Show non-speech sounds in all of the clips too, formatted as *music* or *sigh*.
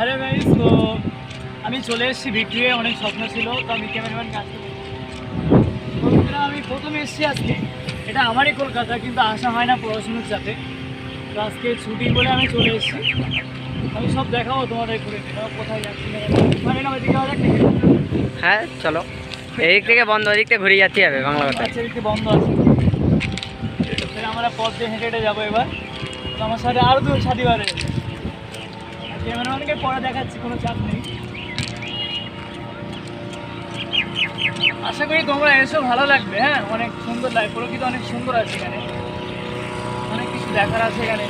আরে ভাই তো আমি চলে এসেছি ভিক্টোরিয়া অনেক স্বপ্ন ছিল তো আমি ক্যামেরাম্যান কাজ বন্ধুরা, আমি প্রথমে এসেছি আজকে। এটা আমারই কলকাতা কিন্তু আসা হয় না পড়াশুনোর সাথে তো আজকে ছুটি বলে আমি চলে এসেছি। আমি সব দেখাবো তোমাদের ঘুরে। কোথায় যাচ্ছি। মানে? হ্যাঁ চলো। এদিক থেকে বন্ধ ওদিক থেকে ঘুরে যাচ্ছি হবে বাংলা কথা। আচ্ছা এদিকে বন্ধ আছে। ফের আমরা পথ দিয়ে হেঁটে হেঁটে যাব এবার। তো আমার সাথে আরও দু সাথী বারে ক্যামেরাম্যানকে পরে দেখাচ্ছি কোনো চাপ নেই। আশা করি তোমরা এসো ভালো লাগবে হ্যাঁ? অনেক সুন্দর লাগে প্রকৃতি অনেক সুন্দর আছে এখানে। অনেক কিছু দেখার আছে এখানে।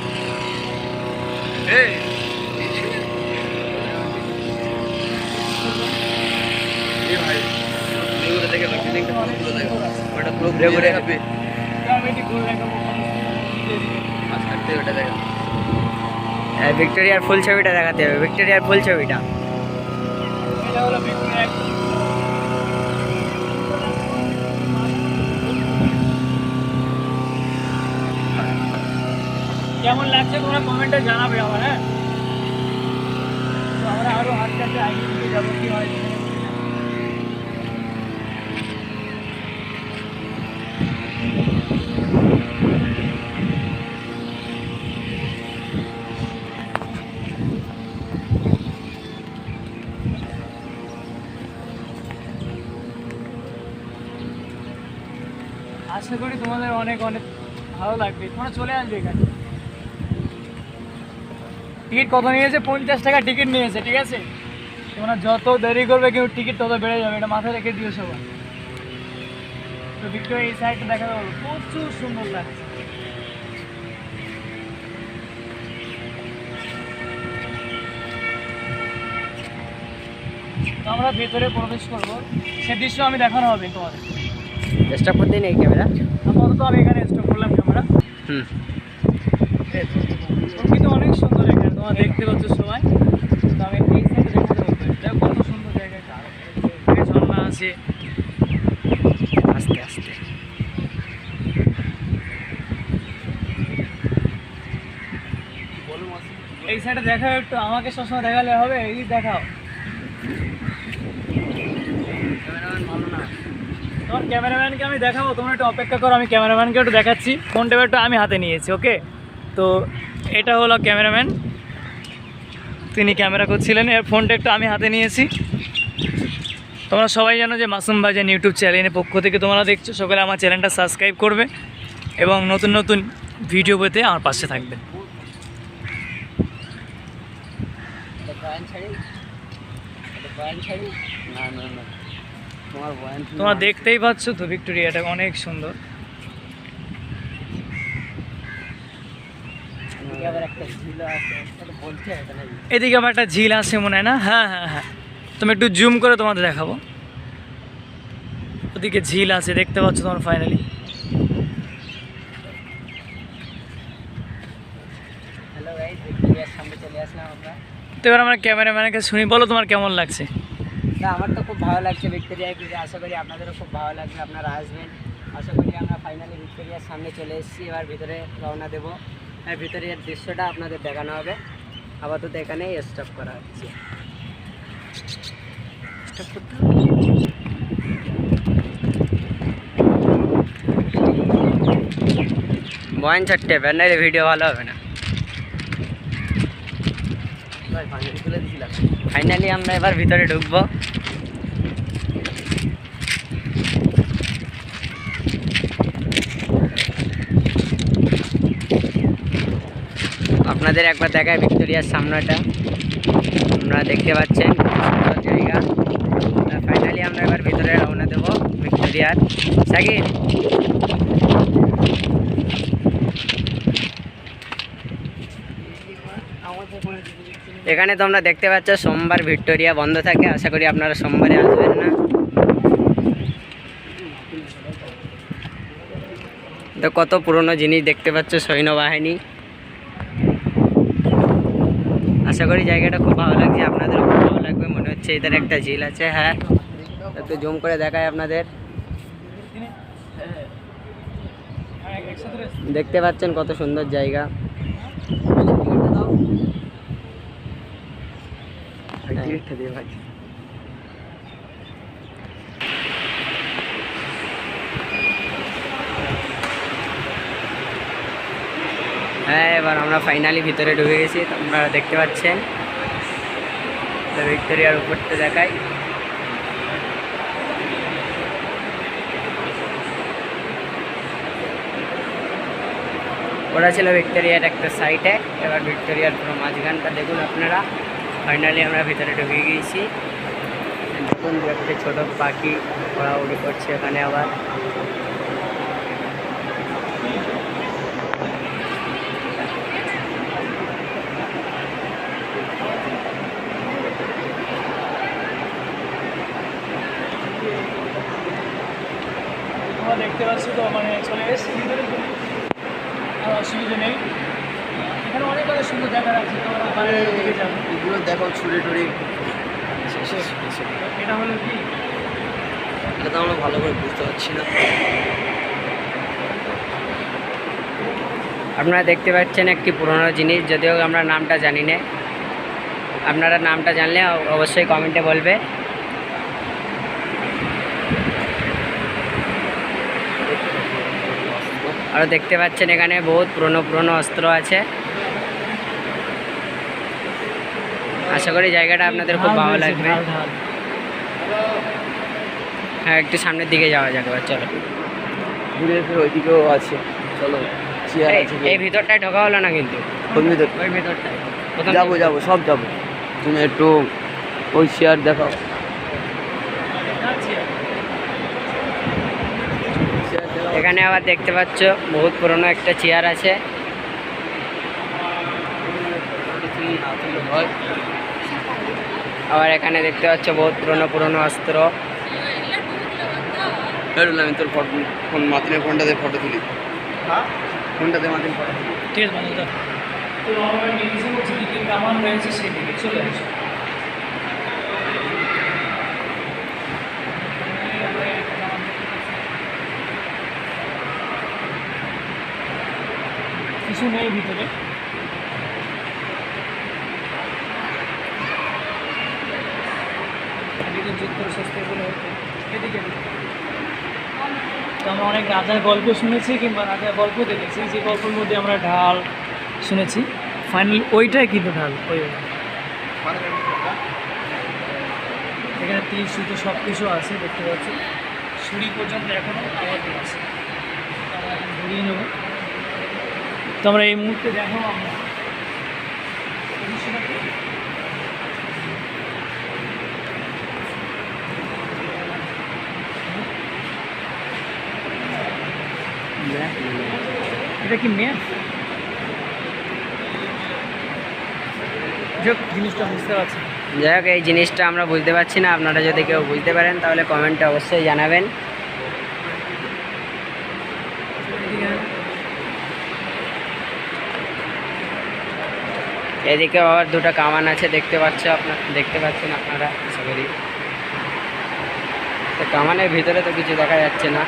আমি ঘুরে দেখাবো। হ্যাঁ ভিক্টোরিয়ার ফুল ছবিটা দেখাতে হবে, ভিক্টোরিয়ার ফুল ছবিটা। কেমন লাগছে তোমরা কমেন্টে জানাবে আমার হ্যাঁ? আমরা আরও হাত কাছে আগে যাব, কি হয়। আশা করি তোমাদের অনেক অনেক ভালো লাগবে। তোমরা চলে আসবে এখানে। টিকিট কত নিয়েছে? পঞ্চাশ টাকা টিকিট নিয়েছে, ঠিক আছে? তোমরা যত দেরি করবে কিন্তু টিকিট তত বেড়ে যাবে, এটা মাথায় রেখে দিও সবাই। তো ভিক্টোরিয়া এই সাইডটা দেখা যাবে প্রচুর সুন্দর লাগছে। আমরা ভেতরে প্রবেশ করব। সে দৃশ্য আমি দেখানো হবে তোমাদের। চেষ্টা করতে নেই ক্যামেরা আপাতত আমি এখানে স্টপ করলাম ক্যামেরা হুম। প্রকৃতি অনেক সুন্দর এখানে তোমার দেখতে পাচ্ছ সবাই। তো আমি এই সাইডে দেখাতে পারব দেখো কত সুন্দর জায়গা ঝর্ণা আছে। আস্তে আস্তে। এই সাইডে দেখাও একটু আমাকে সবসময় দেখালে হবে এই দেখাও। তোমার ক্যামেরাম্যানকে আমি দেখাবো, তোমরা একটু অপেক্ষা করো, আমি ক্যামেরাম্যানকে একটু দেখাচ্ছি। ফোনটা একটু আমি হাতে নিয়েছি, ওকে? তো এটা হলো ক্যামেরাম্যান। তিনি ক্যামেরা করছিলেন, এর ফোনটা একটু আমি হাতে নিয়েছি। তোমরা সবাই জানো যে মাসুম বাজান ইউটিউব চ্যানেলের পক্ষ থেকে তোমরা দেখছ, সকলে আমার চ্যানেলটা সাবস্ক্রাইব করবে এবং নতুন নতুন ভিডিও পেতে আমার পাশে থাকবে। না না। তোমার দেখতেই পাচ্ছ তো ভিক্টোরিয়াটা অনেক সুন্দর। এদিকে আবার একটা ঝিল আছে মনে হয় না? হ্যাঁ হ্যাঁ হ্যাঁ। তুমি একটু জুম করে তোমাদের দেখাবো। ওদিকে ঝিল আছে দেখতে পাচ্ছ তোমার ফাইনালি তো এবার আমার ক্যামেরাম্যানকে শুনি বলো তোমার কেমন লাগছে? না আমার তো খুব ভালো লাগছে ভিক্টোরিয়ায় ঘুরে। আশা করি আপনাদেরও খুব ভালো লাগবে আপনারা আসবেন। আশা করি আমরা ফাইনালি ভিক্টোরিয়ার সামনে চলে এসেছি এবার ভিতরে রওনা দেবো। আর ভিতরের দৃশ্যটা আপনাদের দেখানো হবে। আপাতত এখানেই স্টপ করা হচ্ছে? বয়ান চারটে ব্যানারে ভিডিও ভালো হবে না। ফাইনালি আমরা এবার ভিতরে ঢুকবো। আপনাদের একবার দেখায় ভিক্টোরিয়ার সামনাটা। আপনারা দেখতে পাচ্ছেন জায়গা। ফাইনালি আমরা এবার ভিতরে রওনা দেবো ভিক্টোরিয়ার সাকিব এখানে তোমরা দেখতে পাচ্ছ সোমবার ভিক্টোরিয়া বন্ধ থাকে, আশা করি আপনারা সোমবারে আসবেন না। তো কত পুরনো জিনিস দেখতে পাচ্ছ সৈন্যবাহিনী। আশা করি জায়গাটা খুব ভালো লাগছে আপনাদেরও খুব ভালো লাগবে মনে হচ্ছে এদের একটা ঝিল আছে হ্যাঁ একটু জুম করে দেখায় আপনাদের। দেখতে পাচ্ছেন কত সুন্দর জায়গা ভাই হ্যাঁ। টিকিটটা দিয়ে ভাই হ্যাঁ এবার আমরা ফাইনালি ভিতরে ঢুকে গেছি আপনারা দেখতে পাচ্ছেন। তো ভিক্টোরিয়ার উপরটা দেখাই। ওরা ছিল ভিক্টোরিয়ার একটা সাইটে এবার ভিক্টোরিয়ার পুরো মাঝখানটা দেখুন আপনারা। ফাইনালি আমরা ভিতরে ঢুকে গিয়েছি। দেখুন একটা ছোটো পাখি ওড়াউড়ি করছে ওখানে আবার। তোমরা দেখতে পাচ্ছ তো মানে চলে এসেছি ভিতরে। কোনো আর অসুবিধা নেই। এখানে অনেক অনেক সুন্দর জায়গা আছে তোমরা বাইরে দিকে যাবে। এগুলো দেখো ছুড়ে টুড়ে এটা হলো কি? এটা তো আমরা ভালো করে বুঝতে পারছি না। আপনারা দেখতে পাচ্ছেন একটি পুরনো জিনিস যদিও আমরা নামটা জানি না। আপনারা নামটা জানলে অবশ্যই কমেন্টে বলবে। আরও দেখতে পাচ্ছেন এখানে বহুত পুরনো পুরনো অস্ত্র আছে। আশা করি জায়গাটা আপনাদের খুব ভালো লাগবে। হ্যাঁ একটু সামনের দিকে যাওয়া যাক এবার চলো। ঘুরে ফিরে ওইদিকেও আছে চলো এই- ভিতরটায় ঢোকা হলো না কিন্তু? কোন ভিতর। ওই ভিতরটায়। যাব যাব সব যাব। তুমি একটু ওই চেয়ার দেখাও যাচ্ছি। এখানে আবার দেখতে পাচ্ছ বহুত পুরনো একটা চেয়ার আছে। আবার এখানে দেখতে পাচ্ছ বহুত পুরনো পুরনো অস্ত্র। আমি তোর ফটো ফোন ফটো তুলি। ফোনটা মাতিন ফটো তুলি। ঠিক আছে। তো আমরা কামান রয়েছে সেদিকে চলে আসো কিছু নেই ভিতরে। করে এদিকে। তো আমরা অনেক রাজার গল্প শুনেছি কিংবা রাজার গল্প দেখেছি। যে গল্পের মধ্যে আমরা ঢাল শুনেছি। ফাইনালি ওইটাই কিন্তু ঢাল, ওই। এখানে তীর সুতো সব কিছু আছে, দেখতে পাচ্ছি ছুরি পর্যন্ত এখনও আওয়াজ আছে আমরা এখন ঘুরিয়ে নেব। তো আমরা এই মুহূর্তে দেখো? এটা কি মেয়ে জিনিসটা বুঝতে পারছি। যাই হোক, এই জিনিসটা আমরা বুঝতে পারছি না আপনারা যদি কেউ বুঝতে পারেন, তাহলে কমেন্টে অবশ্যই জানাবেন এদিকে আবার দুটো কামান আছে দেখতে পাচ্ছ আপনার দেখতে পাচ্ছেন আপনারা? আশা করি তো কামানের ভিতরে তো কিছু দেখা যাচ্ছে না?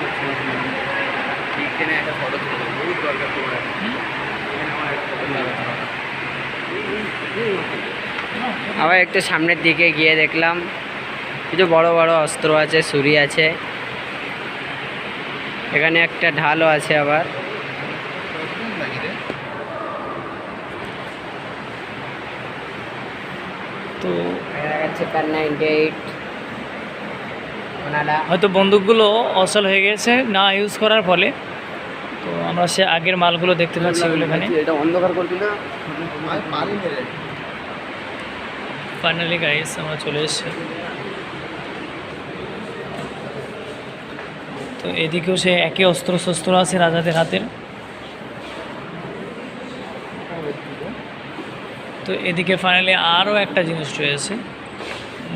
আবার একটু সামনের দিকে গিয়ে দেখলাম কিছু বড় বড় অস্ত্র আছে ছুরি আছে। এখানে একটা ঢালও আছে আবার। তো হয়তো বন্দুকগুলো অসল হয়ে গেছে না ইউজ করার ফলে। তো আমরা সে আগের মালগুলো দেখতে পাচ্ছি এগুলো এখানে। এটা অন্ধকার করবি না। ফাইনালি গাইস আমরা চলে এসেছি। তো এদিকেও সে একই অস্ত্র শস্ত্র আছে রাজাদের হাতের। তো এদিকে ফাইনালি আরও একটা জিনিস রয়েছে।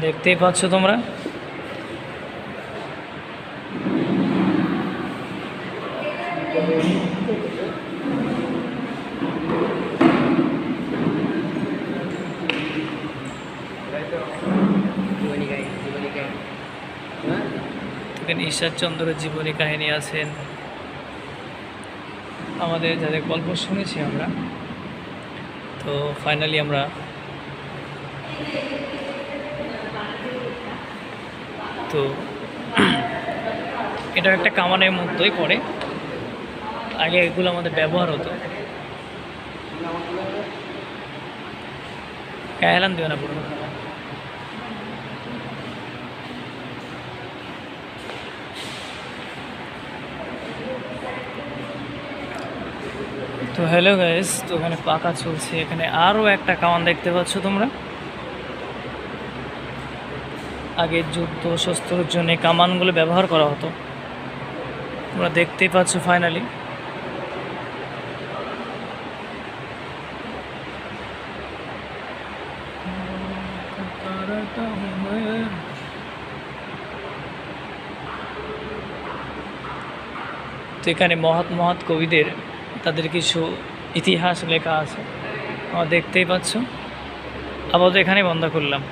দেখতেই পাচ্ছ তোমরা। ঈশ্বরচন্দ্রের জীবনী কাহিনী আছেন। আমাদের যাদের গল্প শুনেছি আমরা। তো ফাইনালি আমরা তো *clears throat* এটা একটা কামানের মধ্যেই পড়ে। আগে এগুলো আমাদের ব্যবহার হতো। হেলান দিও না পুরো তো হ্যালো গাইস তো ওখানে পাকা চলছে। এখানে আরও একটা কামান দেখতে পাচ্ছ তোমরা। আগে যুদ্ধ শস্ত্রের জন্য কামানগুলো ব্যবহার করা হতো। তোমরা দেখতেই পাচ্ছ ফাইনালি তো এখানে মহৎ মহৎ কবিদের তাদের কিছু ইতিহাস লেখা আছে। দেখতেই পাচ্ছ। আপাতত এখানে বন্ধ করলাম।